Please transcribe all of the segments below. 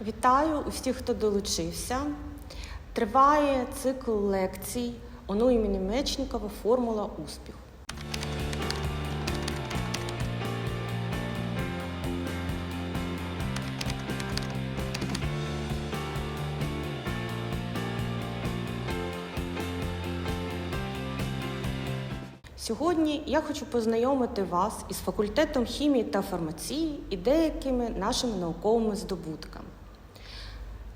Вітаю усіх, хто долучився. Триває цикл лекцій ОНУ імені Мечникова Формула успіху. Сьогодні я хочу познайомити вас із факультетом хімії та фармації і деякими нашими науковими здобутками.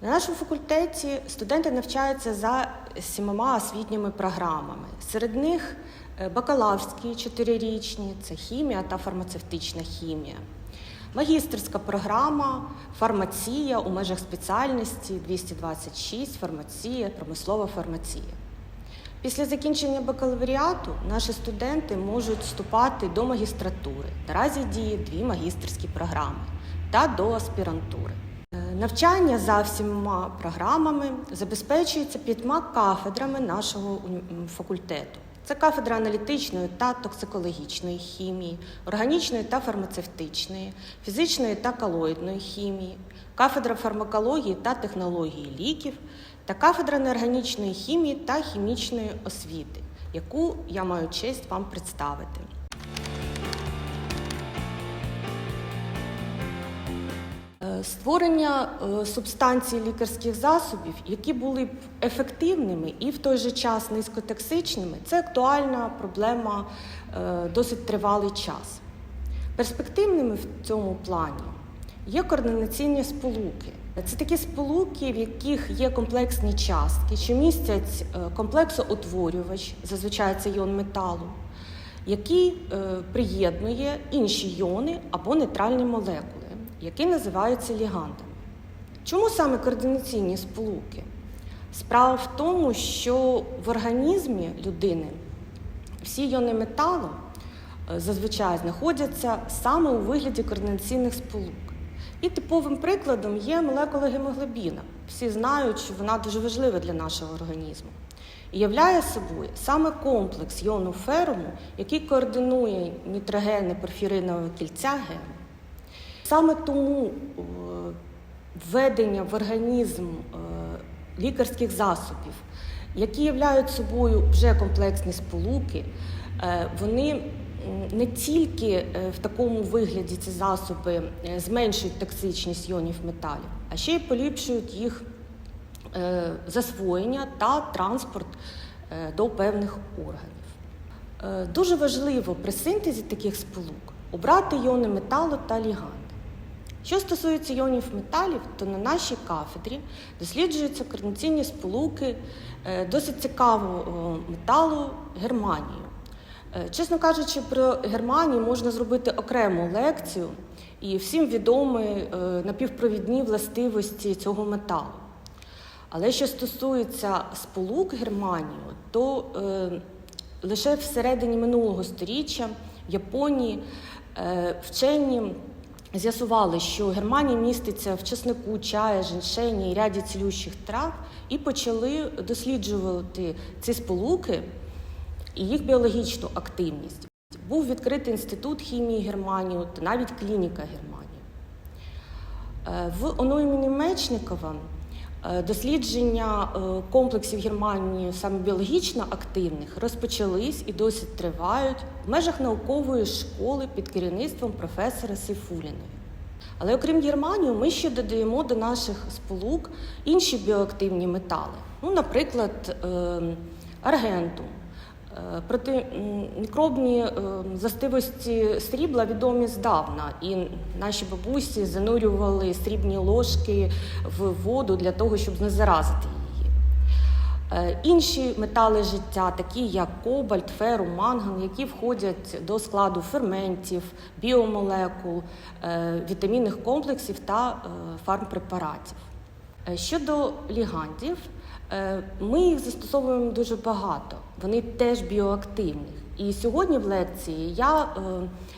На нашому факультеті студенти навчаються за сімома освітніми програмами. Серед них е, бакалаврські чотирирічні це хімія та фармацевтична хімія. Магістерська програма фармація у межах спеціальності 226 фармація, промислова фармація. Після закінчення бакалавріату наші студенти можуть вступати до магістратури. Наразі діє дві магістерські програми та до аспірантури. Навчання за всіма програмами забезпечується п'ятьма кафедрами нашого факультету. Це кафедра аналітичної та токсикологічної хімії, органічної та фармацевтичної, фізичної та колоїдної хімії, кафедра фармакології та технології ліків та кафедра неорганічної хімії та хімічної освіти, яку я маю честь вам представити. Створення е, субстанцій лікарських засобів, які були б ефективними і в той же час низькотоксичними, це актуальна проблема е, досить тривалий час. Перспективними в цьому плані є координаційні сполуки. Це такі сполуки, в яких є комплексні частки, що містять е, комплексоутворювач, зазвичай це іон металу, який приєднує інші іони або нейтральні молекули, які називаються лігандами. Чому саме координаційні сполуки? Справа в тому, що в організмі людини всі іони металу е, зазвичай знаходяться саме у вигляді координаційних сполук. І типовим прикладом є молекула гемоглобіна. Всі знають, що вона дуже важлива для нашого організму. І являє собою саме комплекс йону феруму, який координує нітрогени порфіринового кільця гему. Саме тому е, введення в організм е, лікарських засобів, які являють собою вже комплексні сполуки, е, вони не тільки в такому вигляді ці засоби зменшують токсичність іонів металів, а ще й поліпшують їх засвоєння та транспорт до певних органів. Дуже важливо при синтезі таких сполук обрати іони металу та ліганди. Що стосується іонів металів, то на нашій кафедрі досліджуються координаційні сполуки е, досить цікавого металу германію. Е, Чесно кажучи, про Германію можна зробити окрему лекцію, і всім відомі е, напівпровідні властивості цього металу. Але що стосується сполук Германію, то лише всередині минулого століття в Японії вчені з'ясували, що Германія міститься в чеснику, чаї, женьшені і ряді цілющих трав, і почали досліджувати ці сполуки і їх біологічну активність. Був відкритий інститут хімії Германії навіть клініка Германії. Е, В ОНУ Мечникова дослідження е, комплексів Германії саме біологічно активних розпочались і досі тривають в межах наукової школи під керівництвом професора Сейфуліної. Але окрім Германії, ми ще додаємо до наших сполук інші біоактивні метали. Ну, наприклад, е, аргентум. Е, Протимікробні е, властивості срібла відомі здавна, і наші бабусі занурювали срібні ложки в воду для того, щоб знезаразити її. Е, Інші метали життя, такі як кобальт, ферум, манган, які входять до складу ферментів, біомолекул, е, вітамінних комплексів та е, фармпрепаратів. Е, Щодо лігандів, е, ми їх застосовуємо дуже багато. Вони теж біоактивні. І сьогодні в лекції я е,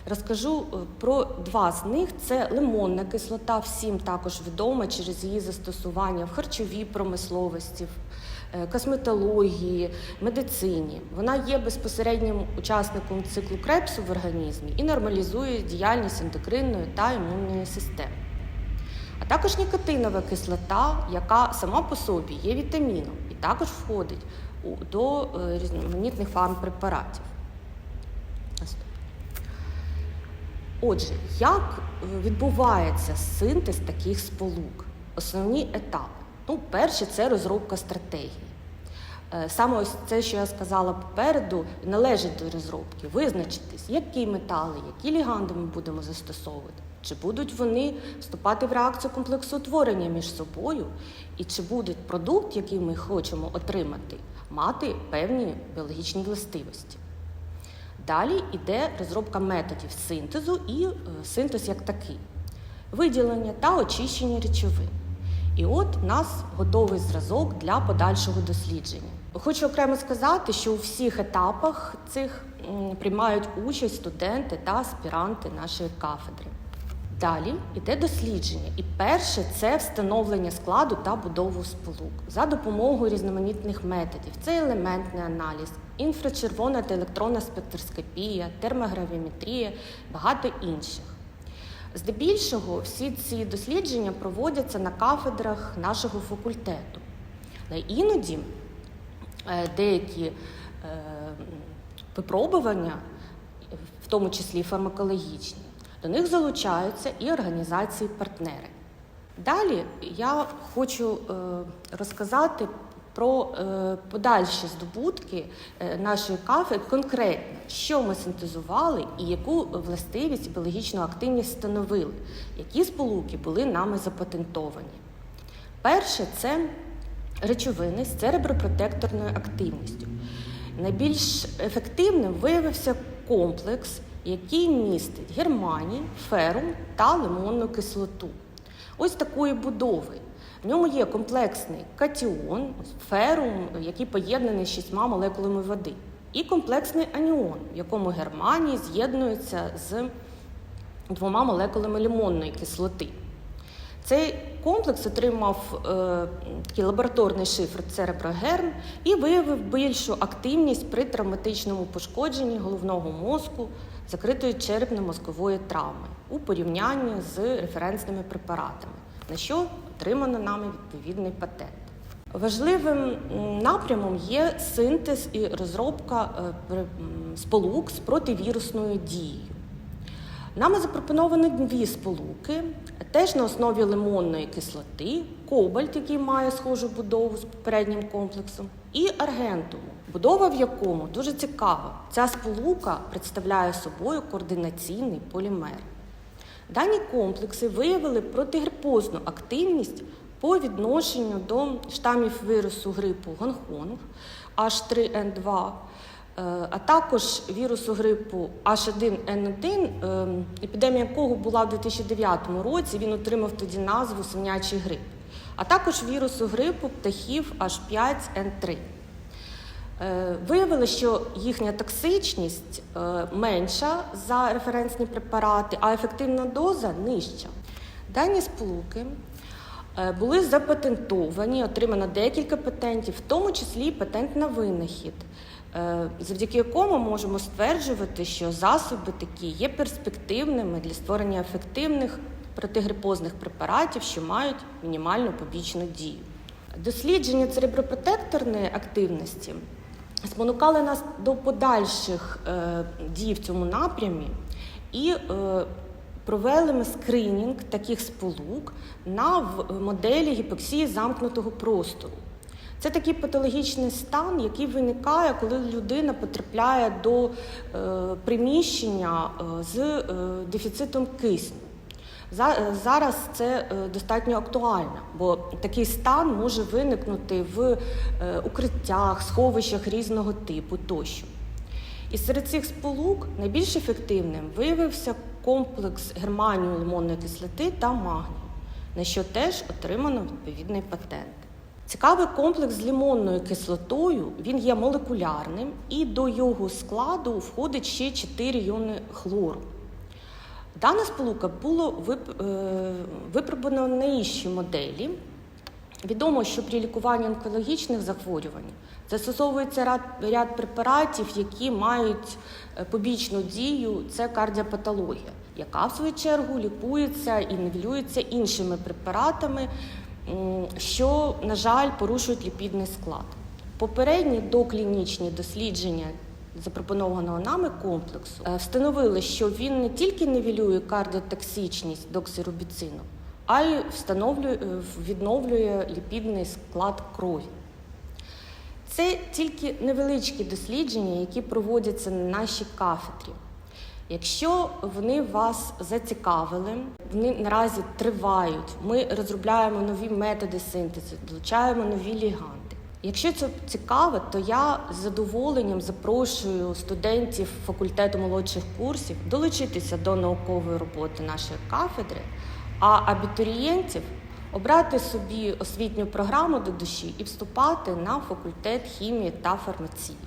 розкажу е, про два з них: це лимонна кислота, всім також відома через її застосування в харчовій промисловості, в е, косметології, медицині. Вона є безпосереднім учасником циклу Крепсу в організмі і нормалізує діяльність ендокринної та імунної системи. а також нікотинова кислота, яка сама по собі є вітаміном і також входить до е, різноманітних фармпрепаратів. Отже, як відбувається синтез таких сполук? Основні етапи. Ну, перше це розробка стратегії. Е, Саме ось це, що я сказала попереду, належить до розробки. Визначитись, які метали, які ліганди ми будемо застосовувати, чи будуть вони вступати в реакцію комплексоутворення між собою, і чи буде продукт, який ми хочемо отримати, мати певні біологічні властивості. Далі йде розробка методів синтезу і е, синтез як такий, виділення та очищення речовин. І от у нас готовий зразок для подальшого дослідження. Хочу окремо сказати, що у всіх етапах цих приймають участь студенти та аспіранти нашої кафедри. Далі йде дослідження, і перше це встановлення складу та будову сполук за допомогою різноманітних методів. Це елементний аналіз, інфрачервона та електронна спектроскопія, термогравіметрія, багато інших. Здебільшого всі ці дослідження проводяться на кафедрах нашого факультету. Але іноді е, деякі е, випробування, в тому числі фармакологічні, до них залучаються і організації-партнери. Далі я хочу е, розказати про е, подальші здобутки е, нашої кафедри, конкретно, що ми синтезували і яку властивість і біологічну активність встановили, які сполуки були нами запатентовані. Перше це речовини з церебропротекторною активністю. Найбільш ефективним виявився комплекс, який містить германій, ферум та лимонну кислоту. Ось такої будови. В ньому є комплексний катіон, ферум, який поєднаний з шістьма молекулами води, і комплексний аніон, в якому германій з'єднується з двома молекулами лимонної кислоти. Цей комплекс отримав е, такий лабораторний шифр цереброгерм і виявив більшу активність при травматичному пошкодженні головного мозку закритої черепно-мозкової травми у порівнянні з референсними препаратами, на що отримано нами відповідний патент. Важливим напрямом є синтез і розробка е, сполук з противірусною дією. Нами запропоновано дві сполуки, теж на основі лимонної кислоти, кобальт, який має схожу будову з попереднім комплексом, і аргентуму, будова в якому дуже цікава. Ця сполука представляє собою координаційний полімер. Дані комплекси виявили протигрипозну активність по відношенню до штамів вірусу грипу Гонконг H3N2, е, а також вірусу грипу H1N1, е, епідемія якого була в 2009 році. Він отримав тоді назву свинячий грип, а також вірусу грипу птахів H5N3. Е, Виявили, що їхня токсичність е, менша за референсні препарати, а ефективна доза нижча. Дані сполуки е, були запатентовані, отримано декілька патентів, в тому числі і патент на винахід, завдяки якому можемо стверджувати, що засоби такі є перспективними для створення ефективних протигрипозних препаратів, що мають мінімальну побічну дію. Дослідження церебропротекторної активності спонукали нас до подальших е, дій в цьому напрямі і е, провели ми скринінг таких сполук на моделі гіпоксії замкнутого простору. Це такий патологічний стан, який виникає, коли людина потрапляє до е, приміщення з дефіцитом кисню. Е, Зараз це е, достатньо актуально, бо такий стан може виникнути в е, укриттях, сховищах різного типу тощо. І серед цих сполук найбільш ефективним виявився комплекс германію лимонної кислоти та магнію, на що теж отримано відповідний патент. Цікавий комплекс з лимонною кислотою, він є молекулярним, і до його складу входить ще 4 іони хлору. Дана сполука було е, випробовано на іншій моделі. Відомо, що при лікуванні онкологічних захворювань застосовується ряд, ряд препаратів, які мають е, побічну дію, це кардіопатологія. яка в свою чергу лікується і нівелюється іншими препаратами, що, на жаль, порушують ліпідний склад. Попередні доклінічні дослідження запропонованого нами комплексу е, встановили, що він не тільки нівелює кардіотоксичність доксирубіцину, а й е, відновлює ліпідний склад крові. Це тільки невеличкі дослідження, які проводяться на нашій кафедрі. Якщо вони вас зацікавили, вони наразі тривають. Ми розробляємо нові методи синтезу, долучаємо нові ліганди. Якщо це цікаво, то я з задоволенням запрошую студентів факультету молодших курсів долучитися до наукової роботи нашої кафедри, а абітурієнтів обрати собі освітню програму до душі і вступати на факультет хімії та фармації.